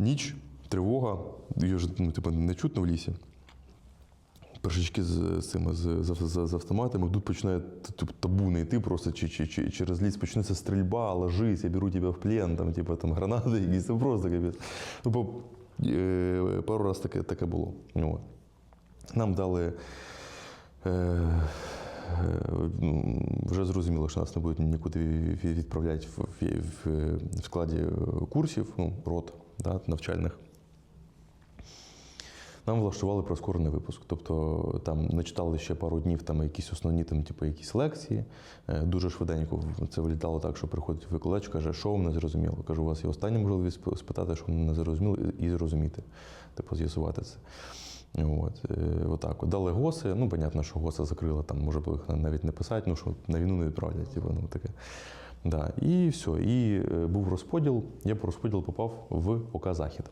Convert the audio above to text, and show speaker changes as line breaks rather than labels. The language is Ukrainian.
Ніч, тривога, її ж ну, типу, не чутно в лісі. Першачки з, цими з, з, з, автоматами тут починає типу, табуни йти просто чи, чи, чи, через ліс почнеться стрільба, ложись, я беру тебе в плен, там, типу, там гранати якісь, це просто капець. Ну, бо, е, пару разів таке, таке було. От. Нам дали. Е, е, ну, вже зрозуміло, що нас не будуть нікуди відправляти в, в, в, складі курсів, ну, рот да, навчальних. Нам влаштували прискорений випуск. Тобто там начитали ще пару днів там якісь основні там, типу, якісь лекції. Е, Дуже швиденько це вилітало так, що приходить викладач, каже, що вам не зрозуміло. Кажу, у вас є остання можливість спитати, що вам не зрозуміло, і зрозуміти, типу, з'ясувати це. От, е, отак. от. Дали госи. Ну, понятно, що госа закрила, там може було їх навіть не писати, ну що на війну не відправлять. Типу, ну, таке. Да. І все. І е, був розподіл. Я по розподілу попав в ОК Захід.